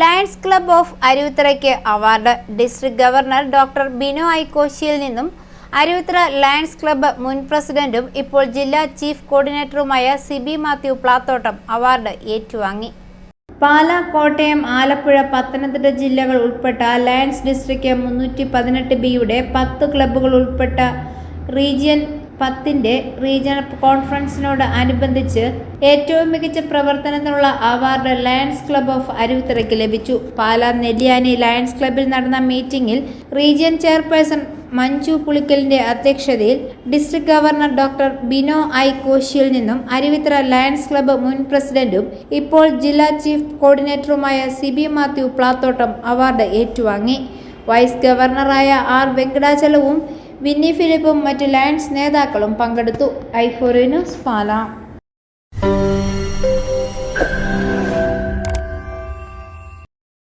Lions club of അരുവിത്തറയ്ക്ക് award. District governor doctor Bino I കോശിയിൽ നിന്നും Aruvithura lions club മുൻ പ്രസിഡന്റും ഇപ്പോൾ ജില്ലാ ചീഫ് കോർഡിനേറ്ററുമായ സിബി മാത്യു പ്ലാത്തോട്ടം അവാർഡ് ഏറ്റുവാങ്ങി. പാല കോട്ടയം ആലപ്പുഴ പത്തനംതിട്ട ജില്ലകൾ ഉൾപ്പെട്ട ലയൺസ് ഡിസ്ട്രിക്ട് മുന്നൂറ്റി പതിനെട്ട് ബിയുടെ പത്ത് ക്ലബ്ബുകൾ ഉൾപ്പെട്ട റീജിയൻ പത്തിന്റെ റീജിയണൽ കോൺഫറൻസിനോട് അനുബന്ധിച്ച് ഏറ്റവും മികച്ച പ്രവർത്തനത്തിനുള്ള അവാർഡ് ലയൺസ് ക്ലബ് ഓഫ് അരുവിത്തറയ്ക്ക് ലഭിച്ചു. പാലാ നെല്ലിയാനി ലയൺസ് ക്ലബ്ബിൽ നടന്ന മീറ്റിംഗിൽ റീജിയൻ ചെയർപേഴ്സൺ മഞ്ജു പുളിക്കലിന്റെ അധ്യക്ഷതയിൽ district governor doctor Bino I കോശിയിൽ നിന്നും അരുവിത്ര ലയൺസ് ക്ലബ് മുൻ പ്രസിഡന്റും ഇപ്പോൾ ജില്ലാ ചീഫ് കോർഡിനേറ്ററുമായ സിബി മാത്യു പ്ലാത്തോട്ടം അവാർഡ് ഏറ്റുവാങ്ങി. വൈസ് ഗവർണറായ ആർ വെങ്കടാചലവും വിന്നി ഫിലിപ്പും മറ്റ് ലയൺസ് നേതാക്കളും പങ്കെടുത്തു. ഐഫോറിനു ന്യൂസ് പാലാ.